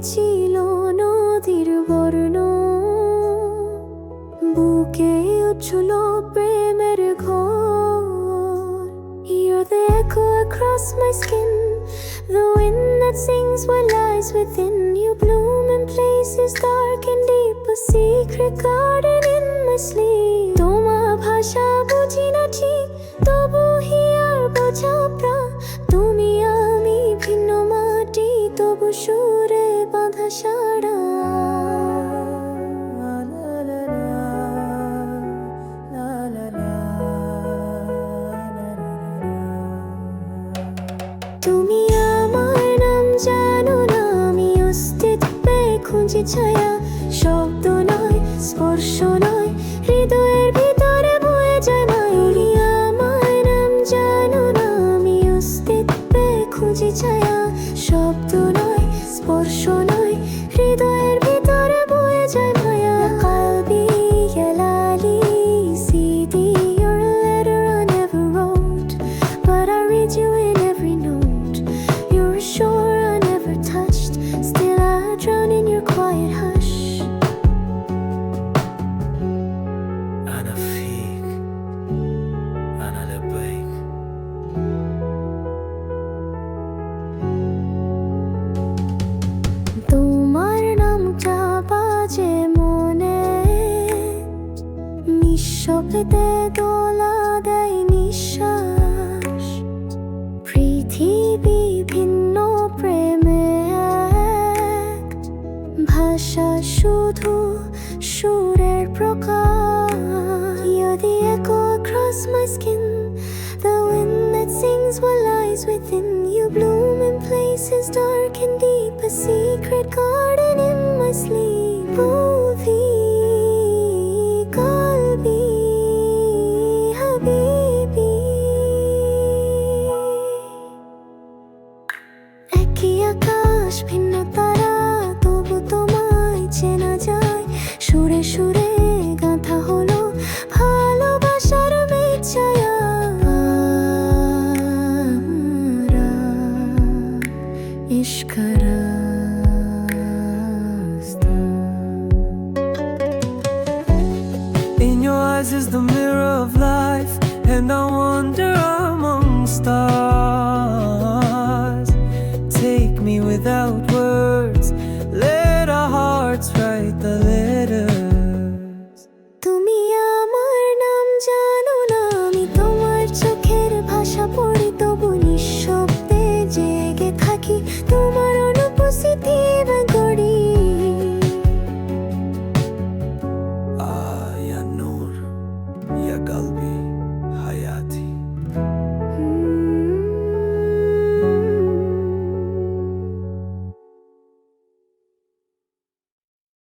চোখে ছিল নদীর বর্ণ বুকে উঠল প্রেমের ঘর You're the echo across my skin The wind that sings what lies within You bloom in places dark and deep ছায়া শব্দ নয় স্পর্শ নয় হৃদয়ের ভিতরে বয়ে যায় নিঃশব্দে দোলা দেয় নিঃশ্বাস পৃথিবী ভিন্ন প্রেমে এক ভাষা শুধু সুরের প্রকাশ You're the echo across my skin The wind that sings what lies within You bloom in places dark and deep A secret garden in my sleep Boovi, qalbi, আকাশ ভিন্ন তারা, তবু তোমায় চেনা যায়। সুরে সুরে গাঁথা হলো ভালোবাসার বেচায়া ইশক রাস্তা। In your eyes is the mirror of life, And I wonder